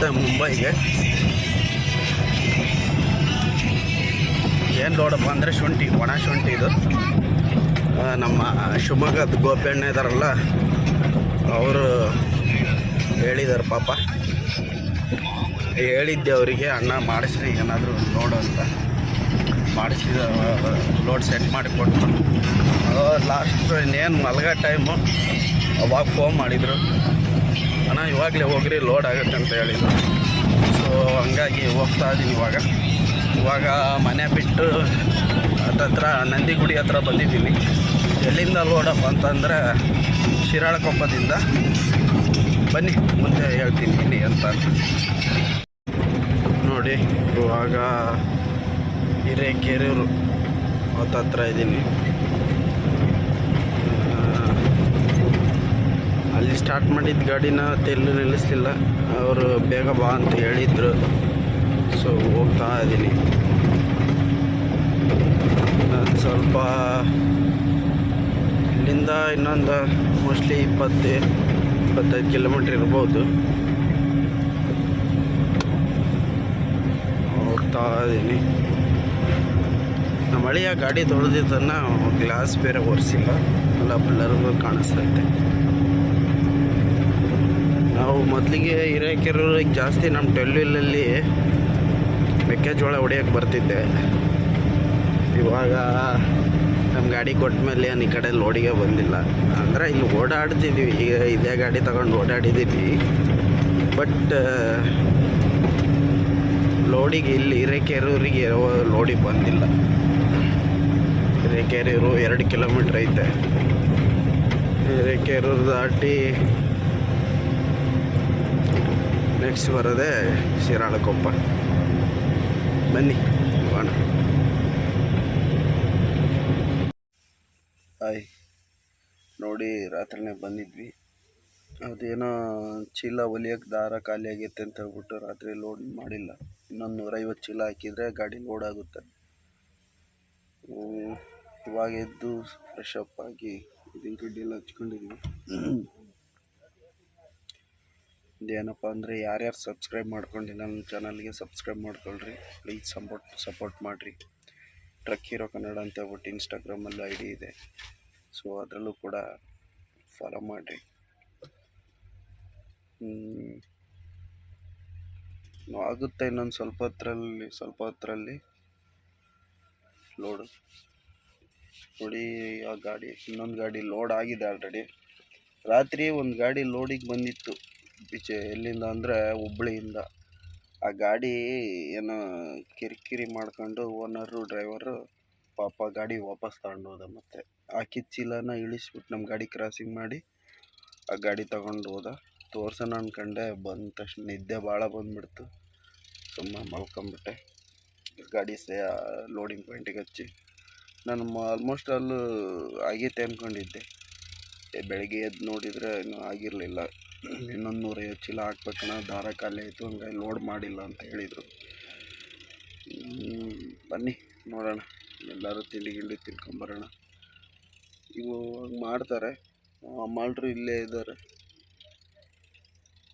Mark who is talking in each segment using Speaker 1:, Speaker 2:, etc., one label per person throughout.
Speaker 1: ಮತ್ತೆ ಮುಂಬೈಗೆ. ಏನು ನೋಡಪ್ಪ ಅಂದರೆ ಶುಂಠಿ, ಒಣ ಶುಂಠಿ ಇದು. ನಮ್ಮ ಶಿವಮೊಗ್ಗದ ಗೋಪಣ್ಣ ಇದಾರಲ್ಲ, ಅವರು ಹೇಳಿದಾರೆ ಪಾಪ. ಹೇಳಿದ್ದೆ ಅವರಿಗೆ, ಅಣ್ಣ, ಮಾಡಿಸ್ರಿ, ಏನಾದರೂ ನೋಡು ಅಂತ. ಮಾಡಿಸಿದ, ಲೋಡ್ ಸೆಟ್ ಮಾಡಿಕೊಟ್ರು ಲಾಸ್ಟ್ ಇನ್ನೇನು ಮಲಗೋ ಟೈಮು ಅವಾಗ ಫೋನ್ ಮಾಡಿದರು. ಅಣ್ಣ ಇವಾಗಲೇ ಹೋಗ್ರಿ ಲೋಡ್ ಆಗುತ್ತೆ ಅಂತ ಹೇಳಿದ್ರು. ಸೊ ಹಂಗಾಗಿ ಹೋಗ್ತಾ ಇದ್ದೀನಿ ಇವಾಗ. ಇವಾಗ ಮನೆ ಬಿಟ್ಟು ಹತ್ತತ್ರ ನಂದಿಗುಡಿ ಹತ್ರ ಬಂದಿದ್ದೀನಿ. ಎಲ್ಲಿಂದ ಲೋಡಪ್ಪ ಅಂತಂದರೆ ಶಿರಾಳಕೊಪ್ಪದಿಂದ ಬನ್ನಿ, ಮುಂದೆ ಹೇಳ್ತೀನಿ ಬನ್ನಿ ಅಂತ. ನೋಡಿ, ಇವಾಗ ಹಿರೇಕೆರೂರು ಹತ್ತತ್ರ ಇದ್ದೀನಿ ಆ, ಅಲ್ಲಿ ಸ್ಟಾರ್ಟ್ ಮಾಡಿದ ಗಾಡಿನ ತೆಲ್ಲು ನಿಲ್ಲಿಸ್ಲಿಲ್ಲ. ಅವರು ಬೇಗ ಬಾ ಅಂತ ಹೇಳಿದ್ರು. ಸೊ ಹೋಗ್ತಾ ಇದ್ದೀನಿ ಸ್ವಲ್ಪ ಇಲ್ಲಿಂದ ಇನ್ನೊಂದು ಮೋಸ್ಟ್ಲಿ ಇಪ್ಪತ್ತು, ಇಪ್ಪತ್ತೈದು ಕಿಲೋಮೀಟ್ರ್ ಇರ್ಬೋದು. ಹೋಗ್ತಾ ಇದ್ದೀನಿ ನಮ್ಮ ಹಳೆಯ ಗಾಡಿ ತೊಳೆದಿದ್ದನ್ನು ಗ್ಲಾಸ್ ಬೇರೆ ಒರೆಸಿಲ್ಲ. ಎಲ್ಲ ಬ್ಲರ್ಗಳು ಕಾಣಿಸ್ತೈತೆ. ನಾವು ಮೊದಲಿಗೆ ಹಿರೇಕೆರೂರಿಗೆ ಜಾಸ್ತಿ ನಮ್ಮ ಟೆಲ್ಲಲ್ಲಿ ಮೆಕ್ಕೆಜೋಳ ಹೊಡಿಯೋಕ್ಕೆ ಬರ್ತಿದ್ದೆ. ಇವಾಗ ನಮ್ಮ ಗಾಡಿ ಕೊಟ್ಟ ಮೇಲೆ ಈ ಕಡೆ ಲೋಡಿಗೆ ಬಂದಿಲ್ಲ. ಅಂದರೆ ಇಲ್ಲಿ ಓಡಾಡ್ತಿದ್ವಿ. ಈಗ ಇದೇ ಗಾಡಿ ತಗೊಂಡು ಓಡಾಡಿದ್ದೀವಿ. ಬಟ್ ಲೋಡಿಗೆ ಇಲ್ಲಿ ಹಿರೇಕೆರೂರಿಗೆ ಲೋಡಿಗೆ ಬಂದಿಲ್ಲ. ಹಿರೇಕೆರೂರು ಎರಡು ಕಿಲೋಮೀಟ್ರ್ ಐತೆ. ಹಿರೇಕೆರೂರು ದಾಟಿ ನೆಕ್ಸ್ಟ್ ಬರೋದೇ ಶಿರಾಳಕೊಪ್ಪ. ಬನ್ನಿ ಬಾಣ ಹಾಯ್ ನೋಡಿ, ರಾತ್ರಿನೇ ಬಂದಿದ್ವಿ. ಅದೇನೋ ಚೀಲ ಹೊಲಿಯೋಕೆ ದಾರ ಖಾಲಿ ಆಗೈತೆ ಅಂತ ಹೇಳ್ಬಿಟ್ಟು ರಾತ್ರಿ ಲೋಡ್ ಮಾಡಿಲ್ಲ. ಇನ್ನೊಂದು ನೂರೈವತ್ತು ಚೀಲ ಹಾಕಿದರೆ ಗಾಡಿ ಲೋಡ್ ಆಗುತ್ತೆ. ಇವಾಗ ಎದ್ದು ಫ್ರೆಶ್ ಅಪ್ ಆಗಿ ಇದನ್ನು ಕಡ್ಡಿಯೆಲ್ಲ ಹಚ್ಕೊಂಡಿದ್ವಿ. ಇದೇನಪ್ಪ ಅಂದರೆ ಯಾರ್ಯಾರು ಸಬ್ಸ್ಕ್ರೈಬ್ ಮಾಡ್ಕೊಂಡಿಲ್ಲ ನನ್ನ ಚಾನಲ್ಗೆ ಸಬ್ಸ್ಕ್ರೈಬ್ ಮಾಡ್ಕೊಳ್ರಿ. ಪ್ಲೀಸ್ ಸಪೋರ್ಟ್ ಸಪೋರ್ಟ್ ಮಾಡಿರಿ. ಟ್ರಕ್ ಹೀರೋ ಕನ್ನಡ ಅಂತ ಹೇಳ್ಬಿಟ್ಟು ಇನ್ಸ್ಟಾಗ್ರಾಮಲ್ಲೂ ಐ ಡಿ ಇದೆ. ಸೊ ಅದರಲ್ಲೂ ಕೂಡ ಫಾಲೋ ಮಾಡಿರಿ. ಆಗುತ್ತೆ ಇನ್ನೊಂದು ಸ್ವಲ್ಪ ಹತ್ರಲ್ಲಿ ಸ್ವಲ್ಪ ಹೊತ್ತರಲ್ಲಿ ಲೋಡು ನೋಡಿ, ಆ ಗಾಡಿ, ಇನ್ನೊಂದು ಗಾಡಿ ಲೋಡ್ ಆಗಿದೆ ಆಲ್ರೆಡಿ ರಾತ್ರಿ ಒಂದು ಗಾಡಿ ಲೋಡಿಗೆ ಬಂದಿತ್ತು. ಈಚೆ ಎಲ್ಲಿಂದ ಅಂದರೆ ಹುಬ್ಳಿಯಿಂದ. ಆ ಗಾಡಿ ಏನೋ ಕಿರಿಕಿರಿ ಮಾಡ್ಕೊಂಡು ಓನರು ಡ್ರೈವರು ಪಾಪ ಗಾಡಿ ವಾಪಸ್ ತಗೊಂಡು ಮತ್ತೆ. ಆ ಕಿಚ್ಚಿಲನ ಇಳಿಸ್ಬಿಟ್ಟು ನಮ್ಮ ಗಾಡಿ ಕ್ರಾಸಿಂಗ್ ಮಾಡಿ ಆ ಗಾಡಿ ತಗೊಂಡು ಹೋದ. ತೋರ್ಸೋಣ ಅಂದ್ಕೊಂಡೆ ಬಂದ ತಕ್ಷಣ ನಿದ್ದೆ ಭಾಳ ಬಂದ್ಬಿಡ್ತು. ಸುಮ್ಮನೆ ಮಲ್ಕೊಂಬಿಟ್ಟೆ. ಗಾಡಿ ಸೇ ಲೋಡಿಂಗ್ ಪಾಯಿಂಟಿಗೆ ಹಚ್ಚಿ. ನಾನು ಆಲ್ಮೋಸ್ಟ್ ಅಲ್ಲೂ ಆಗೈತೆ ಅಂದ್ಕೊಂಡಿದ್ದೆ ಬೆಳಗ್ಗೆ ಎದ್ದು ನೋಡಿದರೆ ಇನ್ನೂ ಆಗಿರಲಿಲ್ಲ. ಇನ್ನೊಂದು ನೂರೈವತ್ತು ಚೀಲ ಹಾಕ್ಬೇಕಣ್ಣ ದಾರ ಖಾಲಿ ಆಯಿತು, ಹಂಗಾಗಿ ಲೋಡ್ ಮಾಡಿಲ್ಲ ಅಂತ ಹೇಳಿದರು. ಬನ್ನಿ, ನೋಡೋಣ. ಎಲ್ಲರೂ ತಿಂಡಿ ಗಿಂಡಿ ತಿನ್ಕೊಂಬರೋಣ. ಇವು ಮಾಡ್ತಾರೆ. ಮಾಲ್ಟ್ರು ಇಲ್ಲೇ ಇದ್ದಾರೆ.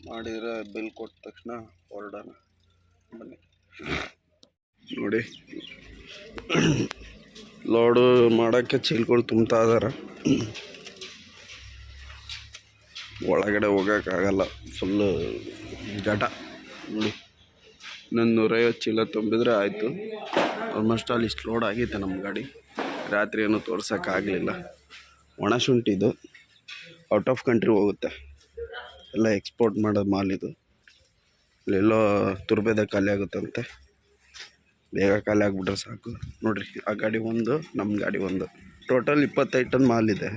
Speaker 1: ಮಾಡಿದರೆ ಬಿಲ್ ಕೊಟ್ಟ ತಕ್ಷಣ ಹೊರಡೋಣ. ಬನ್ನಿ. ನೋಡಿ. ಲೋಡು ಮಾಡೋಕ್ಕೆ ಚೀಲ್ಗಳು ತುಂಬ್ತಾ ಇದಾರೆ. ಒಳಗಡೆ ಹೋಗೋಕ್ಕಾಗಲ್ಲ. ಫುಲ್ಲು ಜಟ. ನೋಡಿ, ಇನ್ನೊಂದು ನೂರೈವತ್ತು ಚೀಲ ತುಂಬಿದ್ರೆ ಆಯಿತು. ಆಲ್ಮೋಸ್ಟ್ ಅಲ್ಲಿ ಇಷ್ಟು ಲೋಡ್ ಆಗೈತೆ ನಮ್ಮ ಗಾಡಿ. ರಾತ್ರಿ ಏನೂ ತೋರ್ಸೋಕ್ಕಾಗಲಿಲ್ಲ. ಒಣ ಶುಂಠಿ ಇದು. ಔಟ್ ಆಫ್ ಕಂಟ್ರಿ ಹೋಗುತ್ತೆ. ಎಲ್ಲ ಎಕ್ಸ್ಪೋರ್ಟ್ ಮಾಡೋ ಇದು. ಇಲ್ಲೆಲ್ಲೋ ತುರ್ಬೇದ ಖಾಲಿ ಆಗುತ್ತಂತೆ. ಬೇಗ ಖಾಲಿ ಆಗಿಬಿಟ್ರೆ ಸಾಕು. ನೋಡಿರಿ, ಆ ಗಾಡಿ ಒಂದು ನಮ್ಮ ಗಾಡಿ ಒಂದು. ಟೋಟಲ್ ಇಪ್ಪತ್ತೈದು ಟನ್ ಮಾಲ್ ಇದೆ.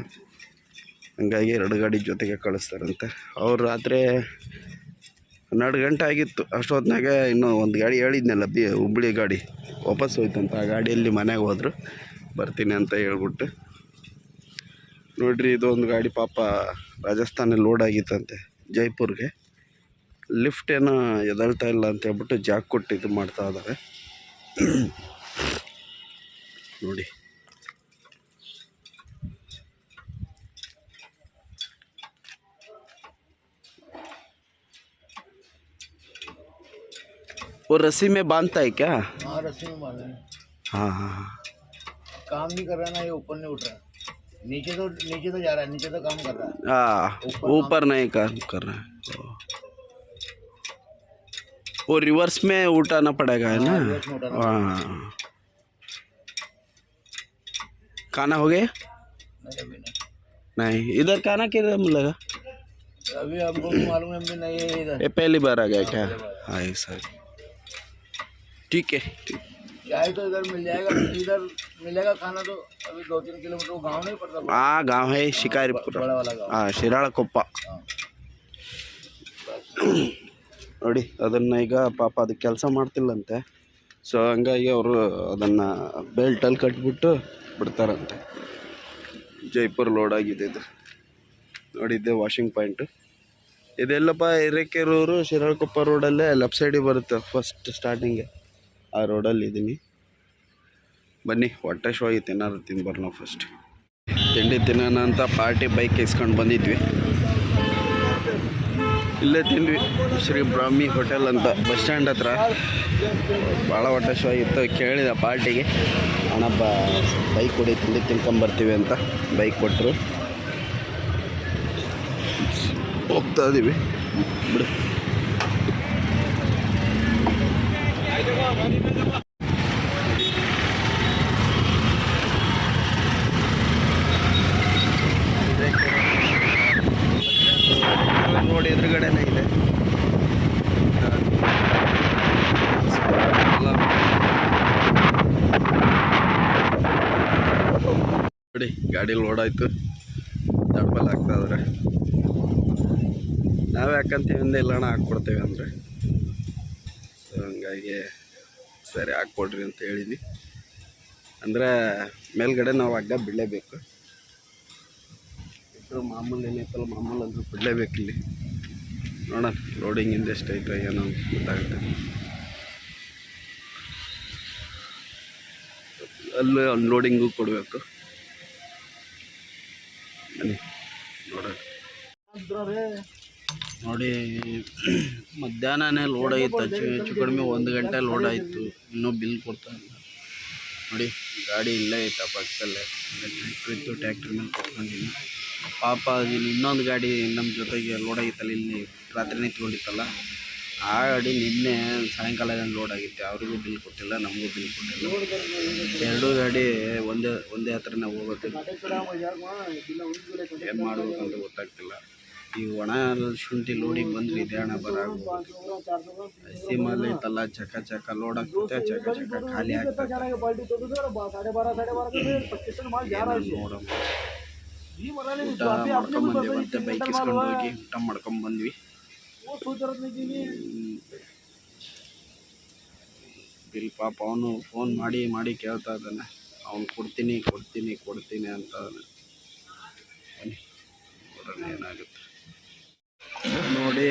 Speaker 1: ಹಂಗಾಗಿ ಎರಡು ಗಾಡಿ ಜೊತೆಗೆ ಕಳಿಸ್ತಾರಂತೆ. ಅವ್ರು ರಾತ್ರಿ ಹನ್ನೆರಡು ಗಂಟೆ ಆಗಿತ್ತು. ಅಷ್ಟೊತ್ತಿನಾಗ ಇನ್ನೂ ಒಂದು ಗಾಡಿ ಹೇಳಿದ್ನಲ್ಲ, ಬಿ ಹುಬ್ಳಿ ಗಾಡಿ. ವಾಪಸ್ ಹೋಯ್ತಂತ. ಆ ಗಾಡಿಯಲ್ಲಿ ಮನೆಗೆ ಹೋದ್ರು. ಬರ್ತೀನಿ ಅಂತ ಹೇಳ್ಬಿಟ್ಟು. ನೋಡಿರಿ ಇದು ಒಂದು ಗಾಡಿ ಪಾಪ ರಾಜಸ್ಥಾನ ಲೋಡ್ ಆಗಿತ್ತಂತೆ, ಜೈಪುರ್ಗೆ. ಲಿಫ್ಟ್ ಏನೋ ಎದಳ್ತಾ ಇಲ್ಲ ಅಂತ ಹೇಳ್ಬಿಟ್ಟು ಜಾಕ್ ಕೊಟ್ಟು ಇದು ಮಾಡ್ತಾ ಇದ್ದಾರೆ ನೋಡಿ. वो रस्सी में बांधता है क्या?
Speaker 2: हाँ रस्सी में बांधा है।
Speaker 1: हाँ हाँ
Speaker 2: काम नहीं कर रहा ना ये ऊपर नहीं उठ रहा नीचे तो नीचे तो जा रहा है नीचे तो काम कर रहा है।
Speaker 1: हाँ ऊपर नहीं काम कर रहा है। ओ। वो रिवर्स में उठाना पड़ेगा है ना?
Speaker 2: हाँ, उठाना
Speaker 1: हाँ। खाना हो गया?
Speaker 2: नहीं नहीं।
Speaker 1: नहीं। इधर खाना किधर मिलेगा?
Speaker 2: अभी आपको मालूम है अभी नहीं है इधर।
Speaker 1: ये पहली बार आ गया क्या? हाँ सर। ठीक है ठीक
Speaker 2: चाहे तो इधर मिल जाएगा इधर मिलेगा खाना तो अभी दो तीन किलोमीटर वो गाँव नहीं पड़ता
Speaker 1: हाँ गांव है शिकारीपुर
Speaker 2: बड़ा वाला गाँव
Speaker 1: ಹಾಂ ಶಿರಾಳಕೊಪ್ಪ
Speaker 2: हाँ
Speaker 1: ನೋಡಿ ಅದನ್ನು ಈಗ ಪಾಪ ಅದಕ್ಕೆ ಕೆಲಸ ಮಾಡ್ತಿಲ್ಲಂತೆ ಸೊ ಹಂಗಾಗಿ ಅವರು ಅದನ್ನು ಬೆಲ್ಟಲ್ಲಿ ಕಟ್ಬಿಟ್ಟು ಬಿಡ್ತಾರಂತೆ ಜೈಪುರ್ ಲೋಡ್ ಆಗಿದೆ ಇದು ನೋಡಿದ್ದೆ ವಾಷಿಂಗ್ ಪಾಯಿಂಟು ಇದೆಲ್ಲಪ್ಪ ಹಿರೇಕೆರೂರು ಶಿರಾಳಕೊಪ್ಪ ರೋಡಲ್ಲೇ ಲೆಫ್ಟ್ ಸೈಡಿಗೆ ಬರುತ್ತೆ ಫಸ್ಟ್ ಸ್ಟಾರ್ಟಿಂಗೆ ಆ ರೋಡಲ್ಲಿ ಇದ್ದೀನಿ. ಬನ್ನಿ, ಹೊಟ್ಟೆ ಶೋ ಆಗಿತ್ತು ಏನಾದ್ರು ತಿನ್ಬರೋಣ ಫಸ್ಟ್ ತಿಂಡಿ ತಿನ್ನೋಣ ಅಂತ ಪಾರ್ಟಿ ಬೈಕ್ ಇಸ್ಕೊಂಡು ಬಂದಿದ್ವಿ. ಇಲ್ಲೇ ತಿಂದ್ವಿ. ಶ್ರೀ ಬ್ರಾಹ್ಮಿ ಹೋಟೆಲ್ ಅಂತ, ಬಸ್ ಸ್ಟ್ಯಾಂಡ್ ಹತ್ರ. ಭಾಳ ಹೊಟ್ಟೆ ಶೋ ಆಗಿತ್ತು ಕೇಳಿದ ಪಾರ್ಟಿಗೆ. ಅಣ್ಣಪ್ಪ ಬೈಕ್ ಕೊಡಿ, ತಿಂಡಿ ತಿನ್ಕೊಂಬರ್ತೀವಿ ಅಂತ ಬೈಕ್ ಕೊಟ್ಟರು ಹೋಗ್ತಾ ಇದ್ದೀವಿ ಬಿಡು ನೋಡಿ ಎದುರುಗಡೆನೇ ಇದೆ ನೋಡಿ ಗಾಡಿ ಲೋಡ್ ಆಯಿತು. ದಡ್ಬಲ್ ಹಾಕ್ತಾ ಇದಾರೆ. ನಾವು ಯಾಕಂತೀವಿ ಅಂದೆ ಇಲ್ಲ ಅಣ್ಣ, ಹಾಕ್ಕೊಡ್ತೇವೆ ಅಂದರೆ. ಸೊ ಹಂಗಾಗಿ ಸರಿ ಹಾಕ್ಕೊಡ್ರಿ ಅಂತ ಹೇಳಿದ್ವಿ. ಅಂದರೆ ಮೇಲ್ಗಡೆ ನಾವು ಹಗ್ಗ ಬಿಡಲೇಬೇಕು. ಮಾಮೂಲಿ ಏನೈತಲ್ಲ ಮಾಮೂಲಿ ಅಂದ್ರೆ ಬಿಡಲೇಬೇಕು ಇಲ್ಲಿ. ನೋಡೋಣ ಲೋಡಿಂಗಿಂದ ಎಷ್ಟೈತೆ ಏನೋ ಗೊತ್ತಾಗುತ್ತೆ. ಅಲ್ಲಿ ಅನ್ಲೋಡಿಂಗು ಕೊಡಬೇಕು. ನೋಡಿ ಮಧ್ಯಾಹ್ನನೇ ಲೋಡ್ ಆಯಿತು ಹೆಚ್ಚು ಹೆಚ್ಚು ಕಡಿಮೆ ಒಂದು ಗಂಟೆ ಲೋಡ್ ಆಯಿತು ಇನ್ನೂ ಬಿಲ್ ಕೊಡ್ತಾ ಇಲ್ಲ ನೋಡಿ ಗಾಡಿ ಇಲ್ಲೇ ಐತೆ ಪಕ್ಕದಲ್ಲೇ. ಟ್ರ್ಯಾಕ್ಟ್ರ್ ಇತ್ತು ಟ್ಯಾಕ್ಟ್ರ್ ಮೇಲೆ ಕೊಟ್ಕೊಂಡಿನಿ ಪಾಪ ಇಲ್ಲಿ ಇನ್ನೊಂದು ಗಾಡಿ ನಮ್ಮ ಜೊತೆಗೆ ಲೋಡ್ ಆಗಿತ್ತಲ್ಲ ಇಲ್ಲಿ ರಾತ್ರಿನೇ ತಗೊಂಡಿತ್ತಲ್ಲ. ಆ ಗಾಡಿ ನಿನ್ನೆ ಸಾಯಂಕಾಲ ಲೋಡ್ ಆಗಿತ್ತು. ಅವರಿಗೂ ಬಿಲ್ ಕೊಟ್ಟಿಲ್ಲ ನಮಗೂ ಬಿಲ್ ಕೊಟ್ಟಿಲ್ಲ. ಎರಡೂ ಗಾಡಿ ಒಂದೇ ಒಂದೇ ಹತ್ರನೇ ಹೋಗುತ್ತೆ ಏನು ಮಾಡ್ಬೇಕಂತ ಗೊತ್ತಾಗ್ತಿಲ್ಲ. ಈ ಒಣ ಶುಂಠಿ ಲೋಡಿ ಬಂದ್ರೆ ಇದೆ ಹಣ ಬರ ಹಸಿ ತಲ್ಲ ಚಕ ಚಕ ಲೋಡ್ ಆಗ್ತದೆ ಚಕ ಚಕ ಖಾಲಿ ಆಗ್ತದೆ ಮತ್ತೆ ಬೈಕ್ ಇಸ್ಕೊಂಡು ಹೋಗಿ ಊಟ ಮಾಡ್ಕೊಂಬಂದ್ವಿ. ಬಿಲ್ ಪಾಪ ಅವನು ಫೋನ್ ಮಾಡಿ ಮಾಡಿ ಕೇಳ್ತಾ ಇದ್ದಾನೆ. ಅವ್ನು ಕೊಡ್ತೀನಿ ಕೊಡ್ತೀನಿ ಕೊಡ್ತೀನಿ ಅಂತ ಏನಾಗುತ್ತೆ. ನೋಡಿ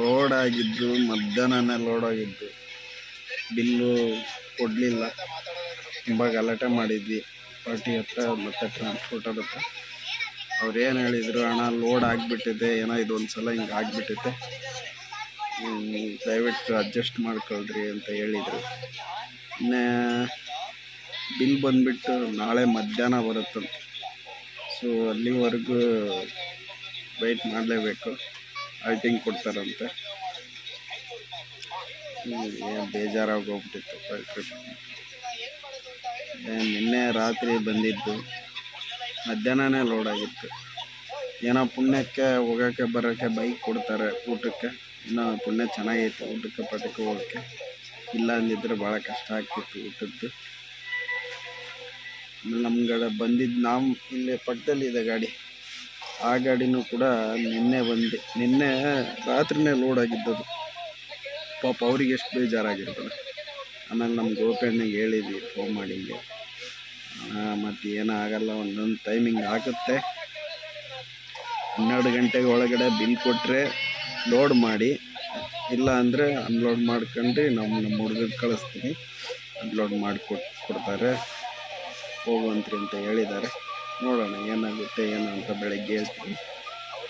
Speaker 1: ಲೋಡ್ ಆಗಿದ್ದು, ಮಧ್ಯಾಹ್ನನೇ ಲೋಡ್ ಆಗಿದ್ದು. ಬಿಲ್ಲು ಕೊಡಲಿಲ್ಲ. ತುಂಬ ಗಲಾಟೆ ಮಾಡಿದ್ವಿ. ಪಾರ್ಟಿ ಹತ್ರ, ಮತ್ತು ಟ್ರಾನ್ಸ್ಪೋರ್ಟರ್ ಹತ್ರ. ಅವ್ರು ಏನು ಹೇಳಿದರು ಹಣ ಲೋಡ್ ಆಗಿಬಿಟ್ಟಿದೆ. ಏನೋ ಇದೊಂದು ಸಲ ಹಿಂಗೆ ಆಗಿಬಿಟ್ಟಿದೆ. ದಯವಿಟ್ಟು ಅಡ್ಜಸ್ಟ್ ಮಾಡ್ಕೊಳ್ರಿ ಅಂತ ಹೇಳಿದರು. ಇನ್ನೇ ಬಿಲ್ ಬಂದುಬಿಟ್ಟು ನಾಳೆ ಮಧ್ಯಾಹ್ನ ಬರುತ್ತಂತೆ. ಸೊ ಅಲ್ಲಿವರೆಗೂ ವೆಯ್ಟ್ ಮಾಡಲೇಬೇಕು. ಆಲ್ಟಿಂಗ್ ಕೊಡ್ತಾರಂತೆ. ಏನು ಬೇಜಾರಾಗೋಗ್ಬಿಟ್ಟಿತ್ತು ಟ್ರಿಪ್ ನಿನ್ನೆ ರಾತ್ರಿ ಬಂದಿದ್ದು. ಮಧ್ಯಾಹ್ನನೇ ಲೋಡ್ ಆಗಿತ್ತು. ಏನೋ ಪುಣ್ಯಕ್ಕೆ, ಹೋಗೋಕ್ಕೆ, ಬರೋಕ್ಕೆ ಬೈಕ್ ಕೊಡ್ತಾರೆ ಊಟಕ್ಕೆ. ಇನ್ನೂ ಪುಣ್ಯ ಚೆನ್ನಾಗೈತೆ ಊಟಕ್ಕೆ ಪಟಕ್ಕೆ ಹೋಗೋಕ್ಕೆ. ಇಲ್ಲ ಅಂದಿದ್ರೆ ಭಾಳ ಕಷ್ಟ ಆಗ್ತಿತ್ತು ಊಟದ್ದು. ನಮ್ಗಡೆ ಬಂದಿದ್ದು ನಾವು ಇಲ್ಲೇ ಪಕ್ಕದಲ್ಲಿದೆ ಗಾಡಿ. ಆ ಗಾಡಿನೂ ಕೂಡ ನಿನ್ನೆ ಬಂದೆ. ನಿನ್ನೆ ರಾತ್ರಿನೇ ಲೋಡ್ ಆಗಿದ್ದದು. ಪಾಪ ಅವ್ರಿಗೆ ಎಷ್ಟು ಬೇಜಾರಾಗಿರ್ತದೆ. ಆಮೇಲೆ ನಮ್ಮ ಗೋಪಣ್ಣಗೆ ಹೇಳಿದ್ವಿ ಫೋನ್ ಮಾಡಿ ಹಿಂಗೆ ಮತ್ತು ಏನೂ ಆಗಲ್ಲ, ಒಂದೊಂದು ಟೈಮಿಂಗ್ ಆಗುತ್ತೆ ಹನ್ನೆರಡು ಗಂಟೆಗೆ ಒಳಗಡೆ ಬಿಲ್ ಕೊಟ್ಟರೆ ಲೋಡ್ ಮಾಡಿ. ಇಲ್ಲ ಅಂದರೆ ಅನ್ಲೋಡ್ ಮಾಡ್ಕೊಂಡು ನಮ್ಮ ನಮ್ಮ ಹುಡುಗರು ಕಳಿಸ್ತೀನಿ. ಅನ್ಲೋಡ್ ಮಾಡಿ ಕೊಟ್ ಕೊಡ್ತಾರೆ. ಹೋಗುವಂತ್ರಿ ಅಂತ ಹೇಳಿದ್ದಾರೆ. ನೋಡೋಣ, ಏನಾಗುತ್ತೆ ಏನು ಅಂತ ಬೆಳಗ್ಗೆ ಹೇಳ್ತೀನಿ.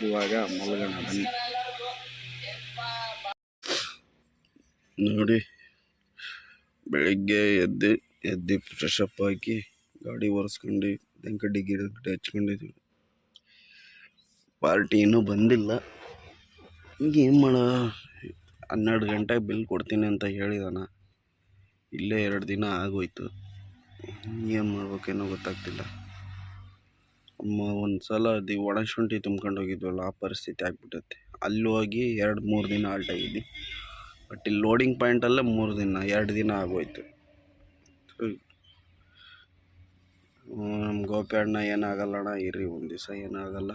Speaker 1: ಇವಾಗ ಮಲಗೋಣ, ಬನ್ನಿ. ನೋಡಿ, ಬೆಳಿಗ್ಗೆ ಎದ್ದು ಎದ್ದು ಫ್ರೆಶಪ್ ಹಾಕಿ ಗಾಡಿ ಒರೆಸ್ಕೊಂಡು ಕಡ್ಡಿ ಗಿಡ ಗಿಡ ಹಚ್ಕೊಂಡಿದ್ವಿ. ಪಾರ್ಟಿ ಇನ್ನೂ ಬಂದಿಲ್ಲ. ಏನು ಮಾಡ, ಹನ್ನೆರಡು ಗಂಟೆಗೆ ಬಿಲ್ ಕೊಡ್ತೀನಿ ಅಂತ ಹೇಳಿದಾನ. ಇಲ್ಲೇ ಎರಡು ದಿನ ಆಗೋಯ್ತು. ಏನು ಮಾಡ್ಬೇಕೇನೋ ಗೊತ್ತಾಗ್ತಿಲ್ಲ. ಒಂದು ಸಲ ಅದು ಒಣಶುಂಠಿ ತುಂಬ್ಕೊಂಡು ಹೋಗಿದ್ವಲ್ಲ, ಆ ಪರಿಸ್ಥಿತಿ ಆಗಿಬಿಟ್ಟೈತೆ ಅಲ್ಲಿ ಹೋಗಿ ಎರಡು ಮೂರು ದಿನ ಆಲ್ಟ್ ಬಟ್ ಇಲ್ಲಿ ಲೋಡಿಂಗ್ ಪಾಯಿಂಟಲ್ಲೇ ಮೂರು ದಿನ, ಎರಡು ದಿನ ಆಗೋಯ್ತು. ನಮ್ಮ ಗೋಪಿ ಅಣ್ಣ ಏನಾಗಲ್ಲ ಅಣ್ಣ, ಇರ್ರಿ ಒಂದು ದಿವಸ ಏನಾಗಲ್ಲ.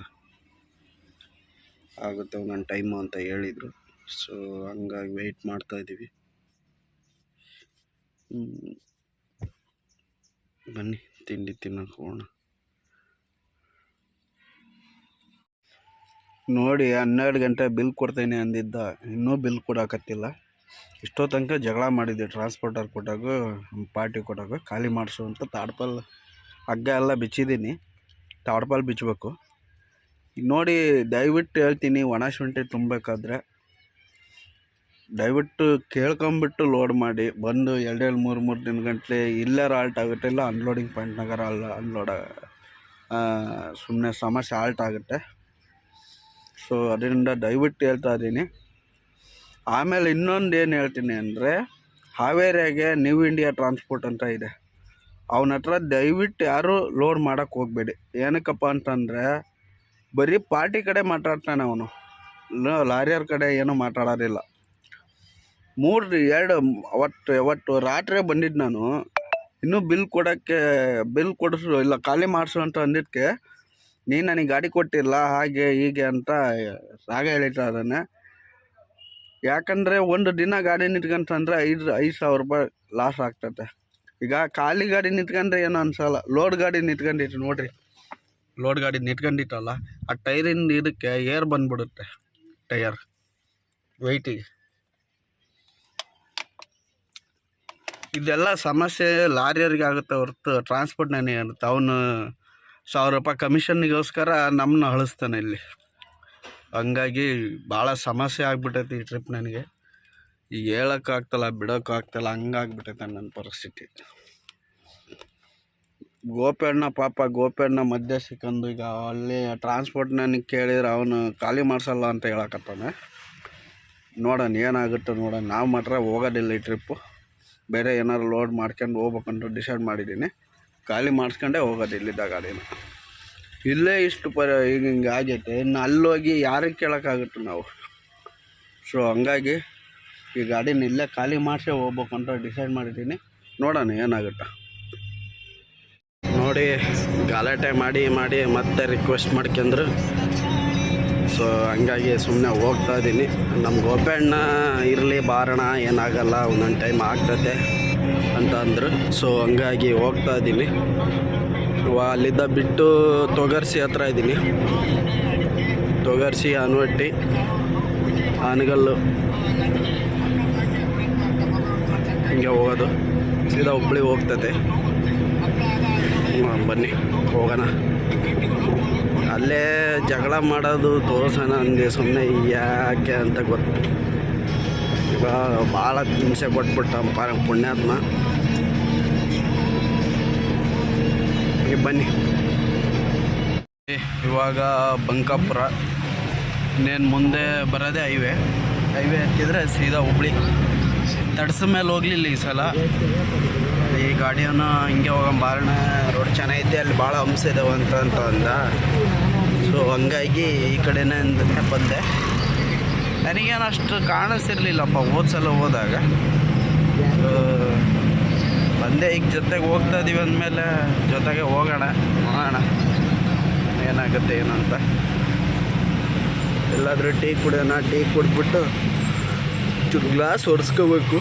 Speaker 1: ಆಗುತ್ತೆ ಒಂದೊಂದು ಟೈಮು ಅಂತ ಹೇಳಿದರು. ಸೊ ಹಂಗಾಗಿ ವೆಯ್ಟ್ ಮಾಡ್ತಾ ಇದ್ದೀವಿ ಬನ್ನಿ, ತಿಂಡಿ ತಿನ್ನೋಕೆ ಹೋಗೋಣ. ನೋಡಿ ಹನ್ನೆರಡು ಗಂಟೆ ಬಿಲ್ ಕೊಡ್ತೇನೆ ಅಂದಿದ್ದ. ಇನ್ನೂ ಬಿಲ್ ಕೊಡಕತ್ತಿಲ್ಲ. ಇಷ್ಟೋ ತನಕ ಜಗಳ ಮಾಡಿದ್ದೆ ಟ್ರಾನ್ಸ್ಪೋರ್ಟರ್ ಕೊಟ್ಟಾಗ ಪಾರ್ಟಿ ಕೊಟ್ಟಾಗ, ಖಾಲಿ ಮಾಡಿಸು ಅಂತ ತಾಡ್ಪಲ್, ಹಗ್ಗ ಎಲ್ಲ ಬಿಚ್ಚಿದ್ದೀನಿ. ತಾಡ್ಪಲ್ ಬಿಚ್ಚಬೇಕು ನೋಡಿ, ದಯವಿಟ್ಟು ಹೇಳ್ತೀನಿ, ಒಣ ಶುಂಠಿ ತುಂಬಬೇಕಾದ್ರೆ ದಯವಿಟ್ಟು ಕೇಳ್ಕೊಂಬಿಟ್ಟು ಲೋಡ್ ಮಾಡಿ. ಬಂದು ಎರಡೆರಡು, ಮೂರು ಮೂರು ದಿನ ಗಂಟಲೆ ಇಲ್ಲೇ ಆಲ್ಟ್ ಆಗುತ್ತೆ. ಇಲ್ಲ ಅನ್ಲೋಡಿಂಗ್ ಪಾಯಿಂಟ್ನಾಗಾರ ಅಲ್ಲ ಅನ್ಲೋಡ ಸುಮ್ಮನೆ ಸಮಸ್ಯೆ ಆಲ್ಟ್ ಆಗುತ್ತೆ. ಸೊ ಅದರಿಂದ ದಯವಿಟ್ಟು ಹೇಳ್ತಾ ಇದ್ದೀನಿ. ಆಮೇಲೆ ಇನ್ನೊಂದು ಏನು ಹೇಳ್ತೀನಿ ಅಂದರೆ, ಹಾವೇರಿಯಾಗೆ ನ್ಯೂ ಇಂಡಿಯಾ ಟ್ರಾನ್ಸ್ಪೋರ್ಟ್ ಅಂತ ಇದೆ. ಅವನ ಹತ್ರ ದಯವಿಟ್ಟು ಯಾರೂ ಲೋಡ್ ಮಾಡೋಕ್ಕೆ ಹೋಗಬೇಡಿ. ಏನಕ್ಕಪ್ಪ ಅಂತಂದರೆ, ಬರೀ ಪಾರ್ಟಿ ಕಡೆ ಮಾತಾಡ್ತಾನೆ ಅವನು. ಲಾರಿಯರ್ ಕಡೆ ಏನೂ ಮಾತಾಡೋದಿಲ್ಲ. ಮೂರು, ಎರಡು, ಅವತ್ತು ಅವತ್ತು ರಾತ್ರಿ ಬಂದಿದ್ದು ನಾನು, ಇನ್ನೂ ಬಿಲ್ ಕೊಡೋಕ್ಕೆ ಬಿಲ್ ಕೊಡಿಸು, ಇಲ್ಲ ಖಾಲಿ ಮಾಡಿಸು ಅಂತ ಅಂದಿದ್ದಕ್ಕೆ ನೀನು ನನಗೆ ಗಾಡಿ ಕೊಟ್ಟಿಲ್ಲ, ಹಾಗೆ ಹೀಗೆ ಅಂತ ರಾಗ ಹೇಳಿತಾ ಇದ್ದಾನೆ ಯಾಕಂದರೆ ಒಂದು ದಿನ ಗಾಡಿ ನಿಂತ್ಕೊಂತಂದ್ರೆ ಐದು ಐದು ಸಾವಿರ ರೂಪಾಯಿ ಲಾಸ್ ಆಗ್ತದೆ ಈಗ ಖಾಲಿ ಗಾಡಿ ನಿಂತ್ಕೊಂಡ್ರೆ ಏನೋ ಅನ್ಸಲ್ಲ. ಲೋಡ್ ಗಾಡಿ ನಿಂತ್ಕೊಂಡಿತ್ತು ನೋಡಿರಿ. ಲೋಡ್ ಗಾಡಿ ನಿಂತ್ಕೊಂಡಿತ್ತಲ್ಲ, ಆ ಟೈರಿಂದ ಇದಕ್ಕೆ ಏರ್ ಬಂದ್ಬಿಡುತ್ತೆ ಟೈರ್ ವೆಯ್ಟಿಗೆ ಇದೆಲ್ಲ ಸಮಸ್ಯೆ ಲಾರಿಯರಿಗೆ ಆಗುತ್ತೆ ಹೊರತು ಟ್ರಾನ್ಸ್ಪೋರ್ಟ್ನೇ ಇರುತ್ತೆ ಅವನು ಸಾವಿರ ರೂಪಾಯಿ ಕಮಿಷನ್ನಿಗೋಸ್ಕರ ನಮ್ಮನ್ನ ಅಳಿಸ್ತಾನೆ ಇಲ್ಲಿ. ಹಂಗಾಗಿ ಭಾಳ ಸಮಸ್ಯೆ ಆಗ್ಬಿಟ್ಟೈತಿ ಈ ಟ್ರಿಪ್ ನನಗೆ. ಈಗ ಹೇಳೋಕ್ಕಾಗ್ತಲ್ಲ ಬಿಡೋಕ್ಕಾಗ್ತಲ್ಲ ಹಂಗಾಗ್ಬಿಟ್ಟೈತೆ ನನ್ನ ಪರಿಸ್ಥಿತಿ. ಗೋಪಣ್ಣ ಪಾಪ ಗೋಪಣ್ಣ ಮಧ್ಯ ಸಿಕ್ಕಂದು ಈಗ ಅಲ್ಲಿ ಟ್ರಾನ್ಸ್ಪೋರ್ಟ್ ನನಗೆ ಕೇಳಿದ್ರೆ ಅವನು ಖಾಲಿ ಮಾಡಿಸಲ್ಲ ಅಂತ ಹೇಳಕತ್ತಾನೆ. ನೋಡೋಣ, ಏನಾಗುತ್ತೆ ನೋಡೋಣ. ನಾವು ಮಾತ್ರ ಹೋಗೋದಿಲ್ಲ ಈ ಟ್ರಿಪ್ಪು ಬೇರೆ ಏನಾದ್ರು ಲೋಡ್ ಮಾಡ್ಕೊಂಡು ಹೋಗ್ಬೇಕಂತ ಡಿಸೈಡ್ ಮಾಡಿದ್ದೀನಿ. ಖಾಲಿ ಮಾಡಿಸ್ಕೊಂಡೇ ಹೋಗೋದು ಇಲ್ಲಿದ್ದ ಗಾಡಿನ ಇಲ್ಲೇ ಇಷ್ಟು ಪರ ಈಗ ಹಿಂಗೆ ಆಗೈತೆ. ಇನ್ನು ಅಲ್ಲೋಗಿ ಯಾರಿಗೆ ಕೇಳೋಕ್ಕಾಗುತ್ತೆ ನಾವು? ಸೊ ಹಂಗಾಗಿ ಈ ಗಾಡಿನ ಇಲ್ಲೇ ಖಾಲಿ ಮಾಡಿಸೇ ಹೋಗ್ಬೇಕು ಅಂತ ಡಿಸೈಡ್ ಮಾಡಿದ್ದೀನಿ. ನೋಡೋಣ ಏನಾಗುತ್ತೆ. ನೋಡಿ, ಗಲಾಟೆ ಮಾಡಿ ಮಾಡಿ ಮತ್ತೆ ರಿಕ್ವೆಸ್ಟ್ ಮಾಡ್ಕೊಂಡ್ರು. ಸೊ ಹಂಗಾಗಿ ಸುಮ್ಮನೆ ಹೋಗ್ತಾ ಇದ್ದೀನಿ. ನಮ್ಮ ಗೋಪಣ್ಣ ಇರಲಿ, ಬಾರಣ, ಏನಾಗಲ್ಲ, ಒಂದೊಂದು ಟೈಮ್ ಆಗ್ತದೆ ಅಂತ ಅಂದರು. ಸೊ ಹಂಗಾಗಿ ಹೋಗ್ತಾ ಇದ್ದೀನಿ. ಅಲ್ಲಿದ್ದ ಬಿಟ್ಟು ತೊಗರ್ಸಿ ಹತ್ರ ಇದ್ದೀನಿ. ತೊಗರ್ಸಿ ಅನ್ವಟ್ಟಿ ಆನಗಲ್ಲು. ಹಿಂಗೆ ಹೋಗೋದು. ಸೀದಾ ಹುಬ್ಬಳ್ಳಿ ಹೋಗ್ತದೆ. ಬನ್ನಿ, ಹೋಗೋಣ. ಅಲ್ಲೇ ಜಗಳ ಮಾಡೋದು ತೋರ್ಸೋಣ ಅಂದೆ ಸುಮ್ಮನೆ ಯಾಕೆ ಅಂತ ಗೊತ್ತು. ಭಾಳ ಹಿಂಸೆ ಕೊಟ್ಬಿಟ್ಟ ಪಾರ ಪುಣ್ಯಾತ್ಮ. ಬನ್ನಿ. ಇವಾಗ ಬಂಕಾಪುರ. ಇನ್ನೇನು ಮುಂದೆ ಬರೋದೇ ಹೈವೇ. ಹೈವೇ ಹತ್ತಿದ್ರೆ ಸೀದಾ ಹುಬ್ಳಿ. ತಡ್ಸ ಮೇಲೆ ಹೋಗ್ಲಿಲ್ಲ ಈ ಸಲ. ಈ ಗಾಡಿಯನ್ನು ಹಿಂಗೆ ಹೋಗೋ ಬಾರಣ ರೋಡ್ ಚೆನ್ನಾಗೈತೆ ಅಲ್ಲಿ ಭಾಳ ಹಂಸ ಇದಾವೆ ಅಂತ ಅಂದ. ಸೊ ಹಂಗಾಗಿ ಈ ಕಡೆನೇ ಬಂದೆ. ನನಗೇನು ಅಷ್ಟು ಕಾಣಿಸ್ತಿರ್ಲಿಲ್ಲಪ್ಪ ಹೋದ ಸಲ ಹೋದಾಗ. ಬಂದೇ, ಈಗ ಜೊತೆಗೆ ಹೋಗ್ತಾ ಇದೀವಿ ಅಂದಮೇಲೆ ಜೊತೆಗೆ ಹೋಗೋಣ, ನೋಡೋಣ. ಏನಾಗುತ್ತೆ, ಏನಂತ. ಎಲ್ಲಾದರೂ ಟೀ ಕುಡಿಯೋಣ, ಟೀ ಕುಡಿದ್ಬಿಟ್ಟು ಚೂರು ಗ್ಲಾಸ್ ಒರೆಸ್ಕೋಬೇಕು.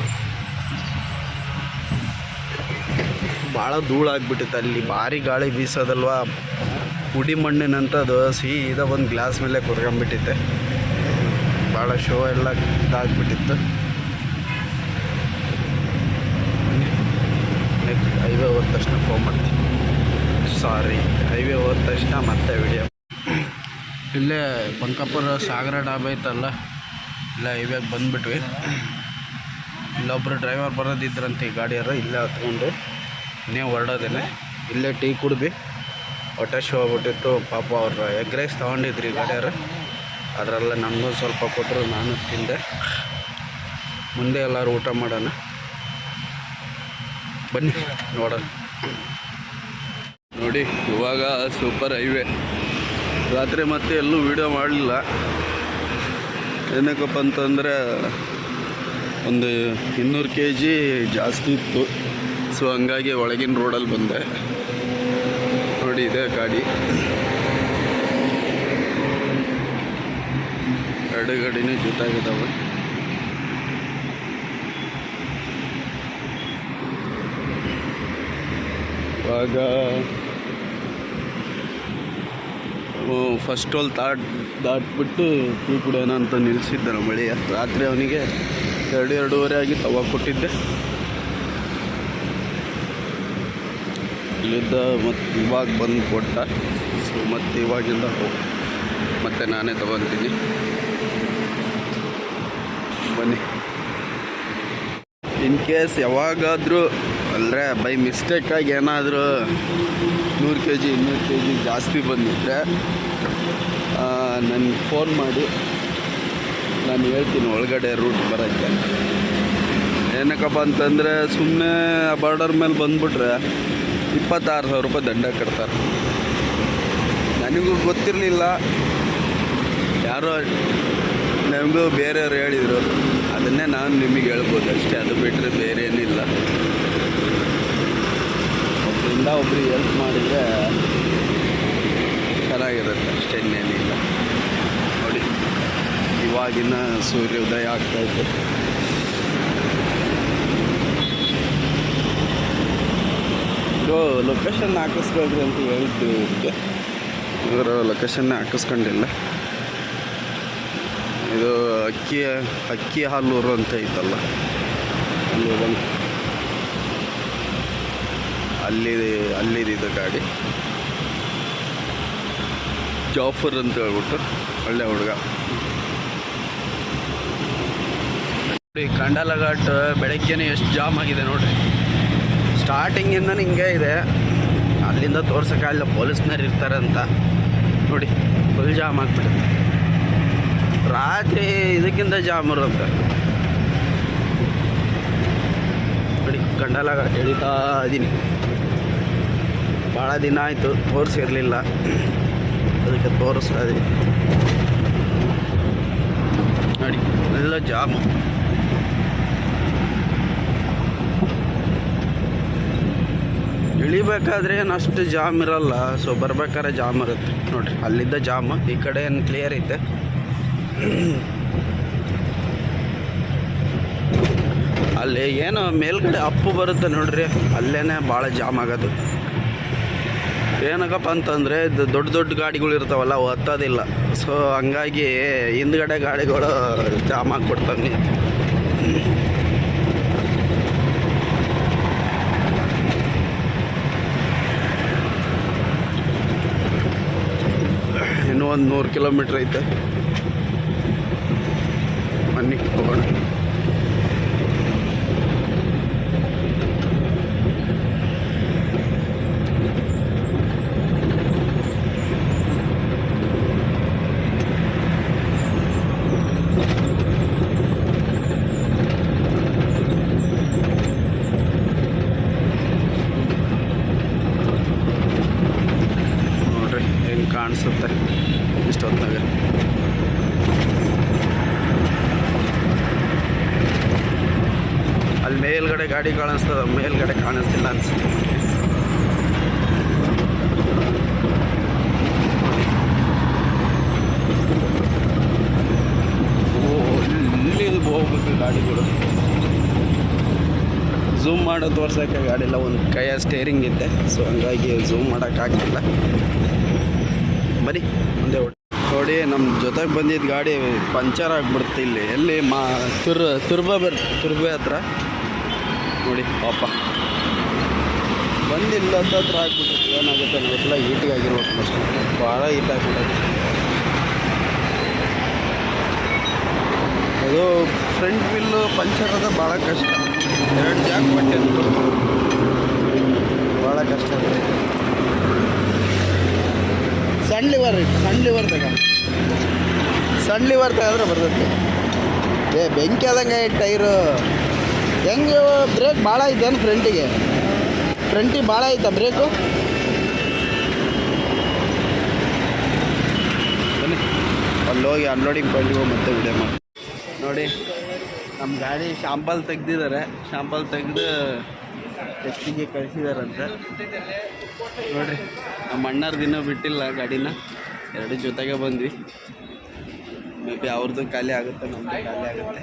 Speaker 1: ಭಾಳ ಧೂಳಾಗ್ಬಿಟ್ಟಿತ್ತು ಅಲ್ಲಿ, ಭಾರಿ ಗಾಳಿ ಬೀಸೋದಲ್ವಾ. ಪುಡಿ ಮಣ್ಣಿನಂಥದ್ದು, ಸೀದಾ ಒಂದು ಗ್ಲಾಸ್ ಮೇಲೆ ಕುರ್ಕೊಂಬಿಟ್ಟಿತ್ತೆ ಭಾಳ ಶೋ ಎಲ್ಲ ಇದಾಗ್ಬಿಟ್ಟಿತ್ತು. ನೆಕ್ಸ್ಟ್ ಹೈವೇ ಹೋದ ತಕ್ಷಣ ಫೋನ್ ಮಾಡ್ತೀನಿ. ಸಾರಿ ಹೈವೇ ಹೋದ ತಕ್ಷಣ ಮತ್ತೆ ವಿಡಿಯೋ ಇಲ್ಲೇ ಬಂಕಾಪುರ ಸಾಗರ ಡಾಬಾ ಐತಲ್ಲ, ಇಲ್ಲ ಹೈವೇಗೆ ಬಂದುಬಿಟ್ವಿ. ಇಲ್ಲೊಬ್ಬರು ಡ್ರೈವರ್ ಬರೋದಿದ್ರಂತೆ ಈ ಗಾಡಿಯವರು, ಇಲ್ಲೇ ಹತ್ಕೊಂಡು ನೀವು ಹೊರಡೋದೇನೆ. ಇಲ್ಲೇ ಟೀ ಕುಡ್ದು ಹೊಟ್ಟೆ ಶೋ ಆಗ್ಬಿಟ್ಟಿತ್ತು. ಪಾಪ ಅವ್ರ ಎಗ್ ರೈಸ್ ತೊಗೊಂಡಿದ್ರಿ ಗಾಡಿಯವರು. ಅದರೆಲ್ಲ ನನಗೂ ಸ್ವಲ್ಪ ಕೊಟ್ಟರು ನಾನು ತಿಂದೆ. ಮುಂದೆ ಎಲ್ಲರೂ ಊಟ ಮಾಡೋಣ. ಬನ್ನಿ, ನೋಡೋಣ. ನೋಡಿ, ಇವಾಗ ಸೂಪರ್ ಹೈವೇ ರಾತ್ರಿ ಮತ್ತೆ ಎಲ್ಲೂ ವೀಡಿಯೋ ಮಾಡಲಿಲ್ಲ. ಏನಕ್ಕಪ್ಪ ಅಂತಂದರೆ ಒಂದು ಇನ್ನೂರು ಕೆ ಜಿ ಜಾಸ್ತಿ ಇತ್ತು. ಸೊ ಹಂಗಾಗಿ ಒಳಗಿನ ರೋಡಲ್ಲಿ ಬಂದೆ. ನೋಡಿ, ಇದೆ ಗಾಡಿ. ಎರಡು ಗಾಡಿನೇ ಜೊತಾಗಿದ್ದಾವೆ ಇವಾಗ ಫಸ್ಟ್ ಹೋಲ್ ತಾಟ್ ದಾಟ್ಬಿಟ್ಟು ಟೀ ಕುಡಿಯೋಣ ಅಂತ ನಿಲ್ಲಿಸಿದ್ದೆ ನಮ್ಮ ರಾತ್ರಿ ಅವನಿಗೆ ಎರಡು, ಎರಡೂವರೆ ಆಗಿ ತವಾಗ ಕೊಟ್ಟಿದ್ದೆ. ಇಲ್ಲಿದ್ದ ಮತ್ತು ಇವಾಗ ಬಂದು ಕೊಟ್ಟ ಸೊ ಮತ್ತು ಇವಾಗಿಂದ ಹೋಗ್- ಮತ್ತೆ ನಾನೇ ತಗೊತೀನಿ ಬನ್ನಿ. ಇನ್ ಕೇಸ್ ಯಾವಾಗಾದರೂ, ಅಂದರೆ ಬೈ ಮಿಸ್ಟೇಕಾಗಿ ಏನಾದರೂ ನೂರು ಕೆ ಜಿ ಇನ್ನೂರು ಕೆ ಜಿ ಜಾಸ್ತಿ ಬಂದಿದ್ದರೆ ನನಗೆ ಫೋನ್ ಮಾಡಿ, ನಾನು ಹೇಳ್ತೀನಿ ಒಳಗಡೆ ರೂಟ್ ಬರೋಕ್ಕೆ. ಏನಕ್ಕಪ್ಪ ಅಂತಂದರೆ ಸುಮ್ಮನೆ ಬಾರ್ಡರ್ ಮೇಲೆ ಬಂದುಬಿಟ್ರೆ ಇಪ್ಪತ್ತಾರು ಸಾವಿರ ರೂಪಾಯಿ ದಂಡ ಕಟ್ತಾರೆ. ನನಗೂ ಗೊತ್ತಿರಲಿಲ್ಲ. ಯಾರೋ ನಮಗೂ ಬೇರೆಯವ್ರು ಹೇಳಿದರು. ಅದನ್ನೇ ನಾನು ನಿಮಗೆ ಹೇಳ್ಬೋದು ಅಷ್ಟೇ, ಅದು ಬಿಟ್ಟರೆ ಬೇರೆ ಏನಿಲ್ಲ ಒಬ್ಬರಿಂದ ಒಬ್ರಿಗೆ ಹೆಲ್ಪ್ ಮಾಡಿದರೆ ಚೆನ್ನಾಗಿರುತ್ತೆ, ಅಷ್ಟೇ ಇನ್ನೇನಿಲ್ಲ. ನೋಡಿ, ಇವಾಗಿನ ಸೂರ್ಯ ಉದಯ ಆಗ್ತಾಯಿತ್ತು ಇದು. ಲೊಕೇಶನ್ ಹಾಕಿಸ್ಕೊಳ್ರಿ ಅಂತ ಹೇಳ್ತೀವಿ ಇದಕ್ಕೆ. ಇವರು ಲೊಕೇಶನ್ನ ಹಾಕಿಸ್ಕೊಂಡಿಲ್ಲ. ಇದು ಅಕ್ಕಿ ಅಕ್ಕಿ ಹಾಲೂರು ಅಂತ ಐತಲ್ಲ. ಅಲ್ಲಿ ಬಂದು ಅಲ್ಲಿ ಅಲ್ಲಿದೆ ಗಾಡಿ. ಜಾಫರ್ ಅಂತ ಹೇಳ್ಬಿಟ್ಟು ಒಳ್ಳೆ ಹುಡುಗ. ನೋಡಿ ಕಂಡಲ ಘಾಟ್ ಬೆಳಗ್ಗೆನೇ ಎಷ್ಟು ಜಾಮ್ ಆಗಿದೆ ನೋಡ್ರಿ. ಸ್ಟಾರ್ಟಿಂಗಿಂದ ಹಿಂಗೆ ಇದೆ. ಅಲ್ಲಿಂದ ತೋರ್ಸೋಕ್ಕಾಗಲ್ಲ ಪೊಲೀಸ್ನವ್ರು ಇರ್ತಾರೆ ಅಂತ. ನೋಡಿ, ಫುಲ್ ಜಾಮ್ ಆಗ್ಬಿಡುತ್ತೆ. ರಾತ್ರಿ ಇದಕ್ಕಿಂತ ಜಾಮ್ ಇರುತ್ತೆ ನೋಡಿ ಕಂಡಲಾಗ ಎಳಿತಾ ಇದ್ದೀನಿ ಭಾಳ ದಿನ ಆಯಿತು, ತೋರಿಸಿರಲಿಲ್ಲ. ಅದಕ್ಕೆ ತೋರಿಸ್ತಾ ಇದ್ದೀನಿ ನೋಡಿ, ಎಲ್ಲ ಜಾಮು ಇಳಿಬೇಕಾದ್ರೆ ಏನು ಅಷ್ಟು ಜಾಮ್ ಇರಲ್ಲ, ಸೊ ಬರ್ಬೇಕಾದ್ರೆ ಜಾಮ್ ಇರುತ್ತೆ. ನೋಡಿರಿ, ಅಲ್ಲಿದ್ದ ಜಾಮ್ ಈ ಕಡೆ ಏನು ಕ್ಲಿಯರ್ ಐತೆ. ಅಲ್ಲಿ ಏನೋ ಮೇಲ್ಗಡೆ ಅಪ್ಪು ಬರುತ್ತೆ ನೋಡ್ರಿ. ಅಲ್ಲೇ ಭಾಳ ಜಾಮ್ ಆಗೋದು. ಏನಕ್ಕಪ್ಪ ಅಂತಂದರೆ, ಇದು ದೊಡ್ಡ ದೊಡ್ಡ ಗಾಡಿಗಳು ಇರ್ತಾವಲ್ಲ ಹತ್ತೋದಿಲ್ಲ. ಸೊ ಹಂಗಾಗಿ ಹಿಂದ್ಗಡೆ ಗಾಡಿಗಳು ಜಾಮ್ ಆಗಿಬಿಡ್ತಾವೆ ಇನ್ನೂ ಒಂದು ನೂರು ಕಿಲೋಮೀಟ್ರ್ ಐತೆ. ಬನ್ನಿ ಹೋಗೋಣ ನೋಡ್ರಿ ಹೆಂಗೆ ಕಾಣಿಸುತ್ತೆ ಇಷ್ಟೊತ್ತಿನಾಗ ಅಲ್ಲಿ ಮೇಲ್ಗಡೆ ಗಾಡಿ ಕಾಣಿಸ್ತದ ಮೇಲ್ಗಡೆ ಕಾಣಿಸ್ತಿಲ್ಲ ಅನ್ಸುತ್ತೆ. ಓ ಹೋಗ್ಬೇಕು ಗಾಡಿಗಳು. ಝೂಮ್ ಮಾಡೋ ತೋರ್ಸೋಕ್ಕೆ ಗಾಡಿಲ್ಲ, ಒಂದು ಕೈಯ ಸ್ಟೇರಿಂಗ್ ಇದ್ದೆ ಸೊ ಹಂಗಾಗಿ ಝೂಮ್ ಮಾಡೋಕ್ಕಾಗಲಿಲ್ಲ ಮುಂದೆ ಹೊಡಿ ನೋಡಿ ನಮ್ಮ ಜೊತೆಗೆ ಬಂದಿದ್ದ ಗಾಡಿ ಪಂಚರ್ ಆಗಿಬಿಡ್ತು ಇಲ್ಲಿ ಎಲ್ಲಿ ಮಾ ತುರ್ ತುರ್ಬ ಬರ್ ತುರ್ಬೆ ಹತ್ರ. ನೋಡಿ, ಪಾಪ. ಬಂದಿಲ್ಲ ಹತ್ರ ಹಾಕ್ಬಿಟ್ಟು ಏನಾಗುತ್ತೆ ನಾವೆಲ್ಲ ಹೀಟಿಗೆ ಆಗಿರ್ಬೇಕು ಅಷ್ಟೇ ಭಾಳ ಹೀಟ್ ಆಗಿಬಿಡುತ್ತೆ ಅದು ಫ್ರಂಟ್ ವೀಲು ಪಂಚರ್ ಅದ ಭಾಳ ಕಷ್ಟ. ಎರಡು ಜಾಕ್ ಬಟ್ಟೆ ಭಾಳ ಕಷ್ಟ ಸಣ್ಣ ಲಿವರ್ ಸಣ್ಣ ಲಿವರ್ ತಗ. ಸಣ್ಣ ಲಿವರ್ ತಗಂದ್ರೆ ಬರ್ತೈತೆ. ಏ, ಬೆಂಕಿ ಆದಂಗೆ ಟೈರು ಹೆಂಗೆ ಬ್ರೇಕ್ ಭಾಳ ಐತೇನು ಫ್ರಂಟಿಗೆ ಫ್ರಂಟಿಗೆ ಭಾಳ ಐತ ಬ್ರೇಕು ಅಲ್ಲಿ ಹೋಗಿ ಅನ್ಲೋಡಿಂಗ್ ಪಾಯಿಂಟಿಗೆ ಮತ್ತೆ ವಿಡಿಯೋ ಮಾಡಿ ನೋಡಿ ನಮ್ಮ ಗಾಡಿ ಶಾಂಪಲ್ ತೆಗ್ದಿದ್ದಾರೆ. ಶಾಂಪಲ್ ತೆಗೆದು ಟೆಸ್ಟಿಗೆ ಕಳಿಸಿದಾರಂತೆ. ನೋಡ್ರಿ, ನಮ್ಮ ಅಣ್ಣರ ದಿನ ಬಿಟ್ಟಿಲ್ಲ ಗಾಡಿನ. ಎರಡು ಜೊತೆಗೆ ಬಂದ್ವಿ. ಮೇ ಬಿ ಅವ್ರದ್ದು ಖಾಲಿ ಆಗುತ್ತೆ ನಮ್ಮದು ಖಾಲಿ ಆಗುತ್ತೆ.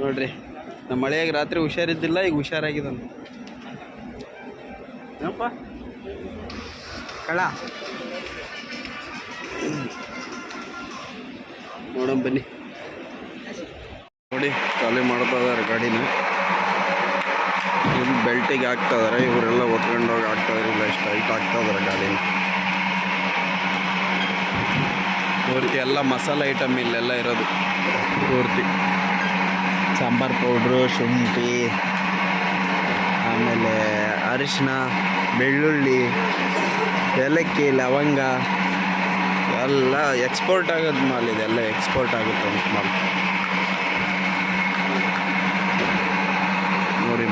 Speaker 1: ನೋಡ್ರಿ, ನಮ್ಮ ಮಳೆಯಾಗ ರಾತ್ರಿ ಹುಷಾರಿದ್ದಿಲ್ಲ, ಈಗ ಹುಷಾರಾಗಿದ್ದಾನೆ ಏನಪ್ಪ? ಕಳ. ನೋಡೋಣ ಬನ್ನಿ. ನೋಡಿ ಖಾಲಿ ಮಾಡ್ತಾ ಇದಾರೆ ಗಾಡಿನ. ಬೆಲ್ಟಿಗೆ ಹಾಕ್ತಾ ಇದಾರೆ ಇವರೆಲ್ಲ ಒತ್ಕೊಂಡೋಗಿ ಹಾಕ್ತಾ ಇದಾರೆ ಇಲ್ಲ ಹೈಟ್ ಹಾಕ್ತಾ ಇದಾರೆ ಗಾಡಿನ. ಪೂರ್ತಿ ಎಲ್ಲ ಮಸಾಲೆ ಐಟಮ್ ಇಲ್ಲೆಲ್ಲ ಇರೋದು. ಪೂರ್ತಿ. ಸಾಂಬಾರ್ ಪೌಡ್ರು, ಶುಂಠಿ, ಆಮೇಲೆ ಅರಿಶಿನ, ಬೆಳ್ಳುಳ್ಳಿ, ಏಲಕ್ಕಿ, ಲವಂಗ, ಎಲ್ಲ ಎಕ್ಸ್ಪೋರ್ಟ್ ಆಗೋದು ಮಾಲ್ ಇದೆಲ್ಲ ಎಕ್ಸ್ಪೋರ್ಟ್ ಆಗುತ್ತೆ ಅಂತ ಮಾಲ್. ನೋಡಿ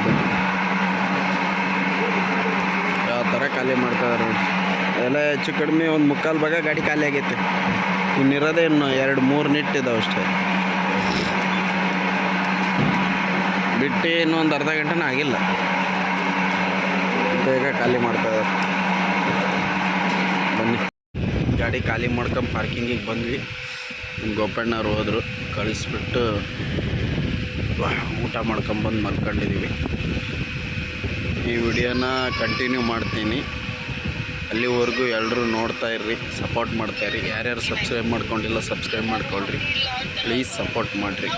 Speaker 1: ಯಾವ ಥರ ಖಾಲಿ ಮಾಡ್ತಾ ನೋಡಿ. ಎಲ್ಲ ಹೆಚ್ಚು ಕಡಿಮೆ ಒಂದು ಮುಕ್ಕಾಲು ಭಾಗ ಗಾಡಿ ಖಾಲಿ ಆಗೈತೆ. ಇನ್ನಿರೋದೇ ಇನ್ನು ಎರಡು ಮೂರು ನಿಟ್ಟಿದ್ದಾವೆ ಅಷ್ಟೇ. ಬಿಟ್ಟು ಇನ್ನೊಂದು ಅರ್ಧ ಗಂಟೆನೂ ಆಗಿಲ್ಲ. ಬೇಗ ಖಾಲಿ ಮಾಡ್ತಾ ಇದಾರೆ ಬನ್ನಿ. ಗಾಡಿ ಖಾಲಿ ಮಾಡ್ಕೊಂಡು ಪಾರ್ಕಿಂಗಿಗೆ ಬಂದ್ವಿ. ಗೋಪಣ್ಣವ್ರು ಹೋದರು. ಕಳಿಸ್ಬಿಟ್ಟು ಊಟ ಮಾಡ್ಕೊಂಬಂದು ಮಲ್ಕೊಂಡಿದ್ದೀವಿ ಈ ವಿಡಿಯೋನ ಕಂಟಿನ್ಯೂ ಮಾಡ್ತೀನಿ. ಅಲ್ಲಿವರೆಗೂ ಎಲ್ಲರೂ ನೋಡ್ತಾ ಇರ್ರಿ ಸಪೋರ್ಟ್ ಮಾಡ್ತಾ ಇರಿ ಯಾರ್ಯಾರು ಸಬ್ಸ್ಕ್ರೈಬ್ ಮಾಡ್ಕೊಂಡಿಲ್ಲ ಸಬ್ಸ್ಕ್ರೈಬ್ ಮಾಡ್ಕೊಳ್ರಿ. ಪ್ಲೀಸ್ ಸಪೋರ್ಟ್ ಮಾಡಿರಿ.